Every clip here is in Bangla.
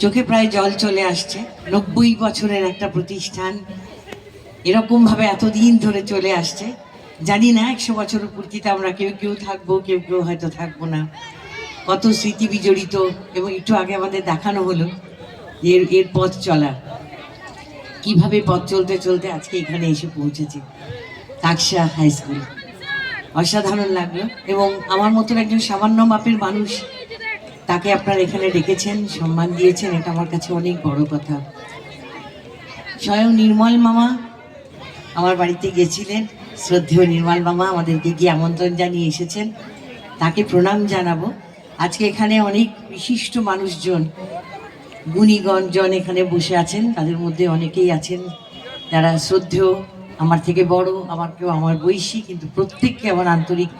চোখে প্রায় জল চলে আসছে। নব্বই বছরের একটা প্রতিষ্ঠান এরকমভাবে এতদিন ধরে চলে আসছে। জানি না, একশো বছর পূর্তিতে আমরা কেউ কেউ থাকব, কেউ কেউ হয়তো থাকব না। কত স্মৃতি বিজড়িত এবং একটু আগে আমাদের দেখানো হলো এর এর পথ চলা। কীভাবে পথ চলতে চলতে আজকে এখানে এসে পৌঁছেছে। Kaksa high school. অসাধারণ লাগল এবং আমার মতন একজন সামান্য মাপের মানুষ তাকে আপনারা এখানে ডেকেছেন, সম্মান দিয়েছেন, এটা আমার কাছে অনেক বড় কথা। স্বয়ং নির্মল মামা আমার বাড়িতে গেছিলেন। শ্রদ্ধেয় নির্মল মামা আমাদেরকে গিয়ে আমন্ত্রণ জানিয়ে এসেছেন। তাকে প্রণাম জানাব। আজকে এখানে অনেক বিশিষ্ট মানুষজন, গুণীগণ জন এখানে বসে আছেন। তাদের মধ্যে অনেকেই আছেন। যারা শ্রদ্ধেয়, আমার থেকে বড়, আমার কেউ আমার বয়সী, কিন্তু প্রত্যেককে আমার আন্তরিক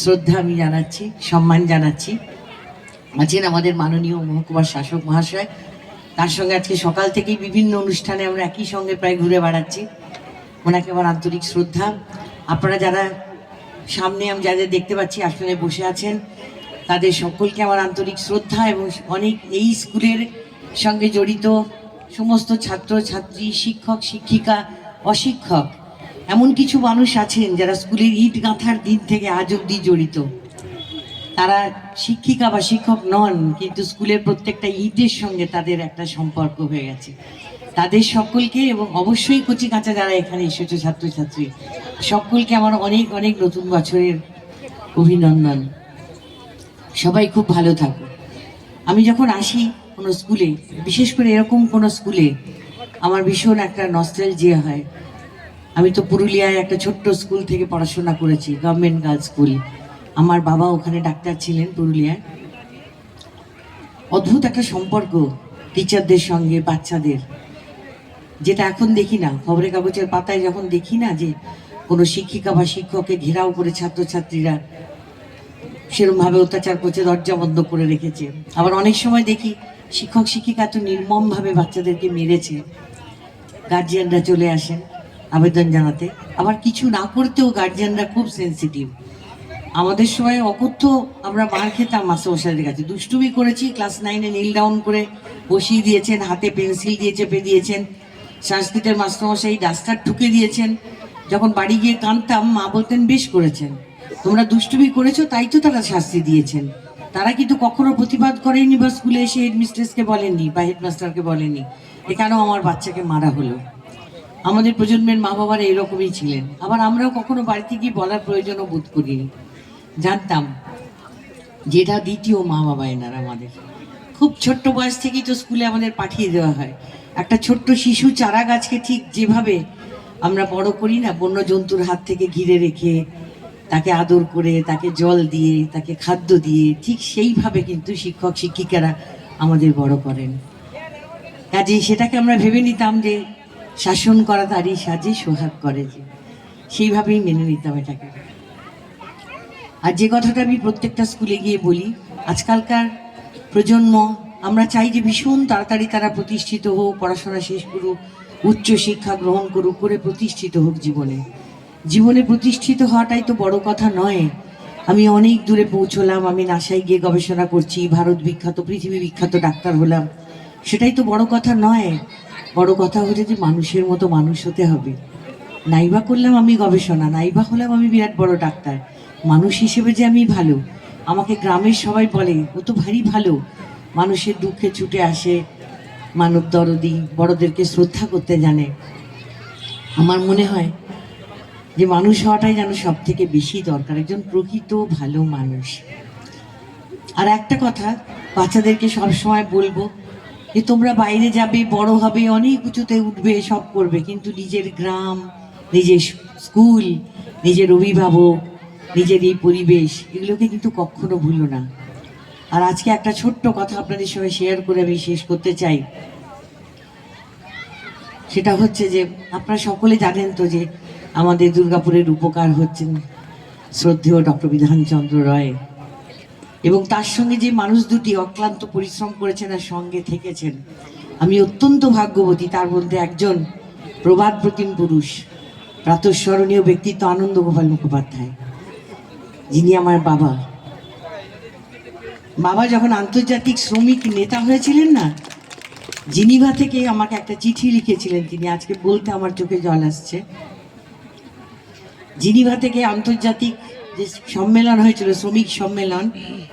শ্রদ্ধা আমি জানাচ্ছি, সম্মান জানাচ্ছি। আছেন আমাদের মাননীয় মহকুমার শাসক মহাশয়, তার সঙ্গে আজকে সকাল থেকেই বিভিন্ন অনুষ্ঠানে আমরা একই সঙ্গে প্রায় ঘুরে বেড়াচ্ছি। ওনাকে আমার আন্তরিক শ্রদ্ধা। আপনারা যারা সামনে আমি যাদের দেখতে পাচ্ছি আসলে বসে আছেন, তাদের সকলকে আমার আন্তরিক শ্রদ্ধা এবং অনেক এই স্কুলের সঙ্গে জড়িত সমস্ত ছাত্র, ছাত্রী, শিক্ষক, শিক্ষিকা, অশিক্ষক, এমন কিছু মানুষ আছেন যারা স্কুলের ইট গাঁথার দিন থেকে আজ অব্দি জড়িত। তারা শিক্ষিকা বা শিক্ষক নন, কিন্তু স্কুলের প্রত্যেকটা ইটের সঙ্গে তাদের একটা সম্পর্ক হয়ে গেছে। তাদের সকলকে এবং অবশ্যই কচি কাঁচা যারা এখানে এসেছে ছাত্রছাত্রী, সকলকে আমার অনেক অনেক নতুন বছরের অভিনন্দন। সবাই খুব ভালো থাকো আমি যখন আসি কোনো স্কুলে, বিশেষ করে এরকম কোনো স্কুলে, আমার ভীষণ একটা নস্টেল জিয়া হয়। আমি তো পুরুলিয়ায় একটা ছোট্ট স্কুল থেকে পড়াশোনা করেছি গভর্নমেন্ট গার্লস স্কুল আমার বাবা ওখানে ডাক্তার ছিলেন পুরুলিয়ায়। অদ্ভুত একটা সম্পর্ক টিচারদের সঙ্গে, বাচ্চাদের। যেটা এখন দেখি না। খবরের কাগজের পাতায় যখন দেখি না যে কোনো শিক্ষিকা বা শিক্ষককে ঘেরাও করে ছাত্রছাত্রীরা সেরকমভাবে অত্যাচার করছে, দরজা বন্ধ করে রেখেছে। আবার অনেক সময় দেখি শিক্ষক, শিক্ষিকা তো নির্মমভাবে বাচ্চাদেরকে মেরেছে। গার্জিয়ানরা চলে আসেন আবেদন জানাতে। আবার কিছু না করতেও গার্জিয়ানরা খুব সেন্সিটিভ আমাদের সময় অকথ্য আমরা মার খেতাম মাস্টারমশাইদের কাছে। দুষ্টুমি করেছি ক্লাস নাইনে নীল ডাউন করে বসিয়ে দিয়েছেন, হাতে পেন্সিল দিয়ে চেপে দিয়েছেন। সংস্কৃতের মাস্টারমশাই ডাস্টার ঠুকে দিয়েছেন। যখন বাড়ি গিয়ে কাঁদতাম, মা বলতেন, বেশ করেছেন। তোমরা দুষ্টুমি করেছ, তাই তো তারা শাস্তি দিয়েছেন। তারা কিন্তু কখনো প্রতিবাদ করেনি বা স্কুলে এসে হেডমিস্ট্রেসকে বলেননি বা হেডমাস্টারকে বলেনি এ কেন আমার বাচ্চাকে মারা হলো। আমাদের প্রজন্মের মা বাবারা এরকমই ছিলেন। আবার আমরাও কখনো বাড়িতে গিয়ে বলার প্রয়োজনও বোধ করিনি। জানতাম যেটা দ্বিতীয় মা বাবা এনারা আমাদের। খুব ছোট্ট বয়স থেকেই তো স্কুলে আমাদের পাঠিয়ে দেওয়া হয়। একটা ছোট্ট শিশু চারা গাছকে ঠিক যেভাবে আমরা বড় করি না, বন্য জন্তুর হাত থেকে ঘিরে রেখে তাকে আদর করে, তাকে জল দিয়ে, তাকে খাদ্য দিয়ে, ঠিক সেইভাবে কিন্তু শিক্ষক, শিক্ষিকারা আমাদের বড় করেন। কাজে সেটাকে আমরা ভেবে নিতাম যে শাসন করা তারই সাজে, সোহাগ করে যে। সেইভাবেই মেনে নিতাম এটাকে। আর যে কথাটা আমি প্রত্যেকটা স্কুলে গিয়ে বলি, আজকালকার প্রজন্ম, আমরা চাই যে ভীষণ তাড়াতাড়ি তারা প্রতিষ্ঠিত হোক, পড়াশোনা শেষ করুক, উচ্চ শিক্ষা গ্রহণ করুক, করে প্রতিষ্ঠিত হোক জীবনে। জীবনে প্রতিষ্ঠিত হওয়াটাই তো বড় কথা নয়। আমি অনেক দূরে পৌঁছলাম, আমি নাসায় গিয়ে গবেষণা করছি, ভারত বিখ্যাত, পৃথিবী বিখ্যাত ডাক্তার হলাম। সেটাই তো বড় কথা নয়। বড় কথা হচ্ছে যে মানুষের মতো মানুষ হতে হবে। নাইবা করলাম আমি গবেষণা, নাইবা হলাম আমি বিরাট বড় ডাক্তার। মানুষ হিসেবে যে আমি ভালো, আমাকে গ্রামের সবাই বলে, ও তো ভারী ভালো। মানুষের দুঃখে ছুটে আসে মানব দরদি, বড়দেরকে শ্রদ্ধা করতে জানে। আমার মনে হয় যে মানুষ হওয়াটাই যেন সব থেকে বেশি দরকার, একজন প্রকৃত ভালো মানুষ। আর একটা কথা, বাচ্চাদেরকে সবসময় বলব যে, তোমরা বাইরে যাবে, বড় হবে, অনেক উঁচুতে উঠবে, সব করবে। কিন্তু নিজের গ্রাম, নিজের স্কুল, নিজের অভিভাবক নিজের এই পরিবেশ, এগুলোকে কিন্তু কখনো ভুলো না। আর আজকে একটা ছোট্ট কথা আপনাদের সঙ্গে শেয়ার করে আমি শেষ করতে চাই। সেটা হচ্ছে যে, আপনারা সকলে জানেন তো যে, আমাদের দুর্গাপুরের উপকার হচ্ছেন শ্রদ্ধেয় ডক্টর বিধানচন্দ্র রায়। এবং তার সঙ্গে যে মানুষ দুটি অক্লান্ত পরিশ্রম করেছেন আর সঙ্গে থেকেছেন, আমি অত্যন্ত ভাগ্যবতী, তার মধ্যে একজন প্রবাদ প্রতিম পুরুষ, প্রাতঃস্মরণীয় ব্যক্তিত্ব আনন্দ গোপাল মুখোপাধ্যায়। যিনি আমার বাবা। বাবা যখন আন্তর্জাতিক শ্রমিক নেতা হয়েছিলেন না, জিনিভা থেকে আমাকে একটা চিঠি লিখেছিলেন, তিনি আজকে বলতে আমার চোখে জল আসছে। জিনিভা থেকে আন্তর্জাতিক যে সম্মেলন হয়েছিল, শ্রমিক সম্মেলন,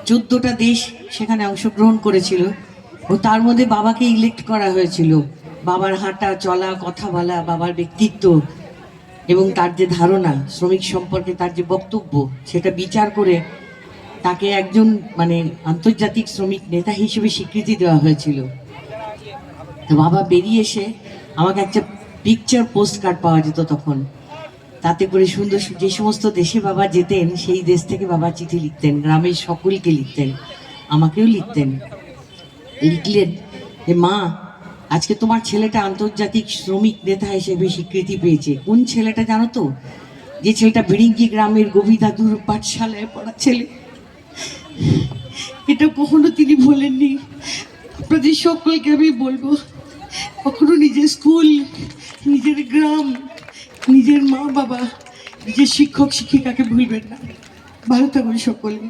চোদ্দটা দেশ সেখানে অংশগ্রহণ করেছিল ও তার মধ্যে বাবাকে ইলেক্ট করা হয়েছিল। বাবার হাঁটা, চলা, কথা বলা, বাবার ব্যক্তিত্ব এবং তার যে ধারণা, শ্রমিক সম্পর্কে তার যে বক্তব্য, সেটা বিচার করে তাকে একজন মানে আন্তর্জাতিক শ্রমিক নেতা হিসেবে স্বীকৃতি দেওয়া হয়েছিল। তো বাবা বেরিয়ে এসে আমাকে একটা পিকচার পোস্ট কার্ড পাওয়া যেত তখন। তাতে করে সুন্দর যে সমস্ত দেশে বাবা যেতেন, সেই দেশ থেকে বাবা চিঠি লিখতেন, গ্রামের সকলকে লিখতেন, আমাকেও লিখতেন। লিখলেন যে, মা আজকে তোমার ছেলেটা আন্তর্জাতিক শ্রমিক নেতা হিসেবে স্বীকৃতি পেয়েছে। কোন ছেলেটা জানো তো? যে ছেলেটা বিড়িঙ্গি গ্রামের গোবিদাদুর পাঠশালায় পড়া ছেলে। এটা কখনো তিনি বলেননি। আপনাদের সকলকে আমি বলব, কখনো নিজের স্কুল, নিজের গ্রাম, নিজের মা বাবা নিজের শিক্ষক, শিক্ষিকাকে ভুলবেন না। ভালো থাকুন সকলে।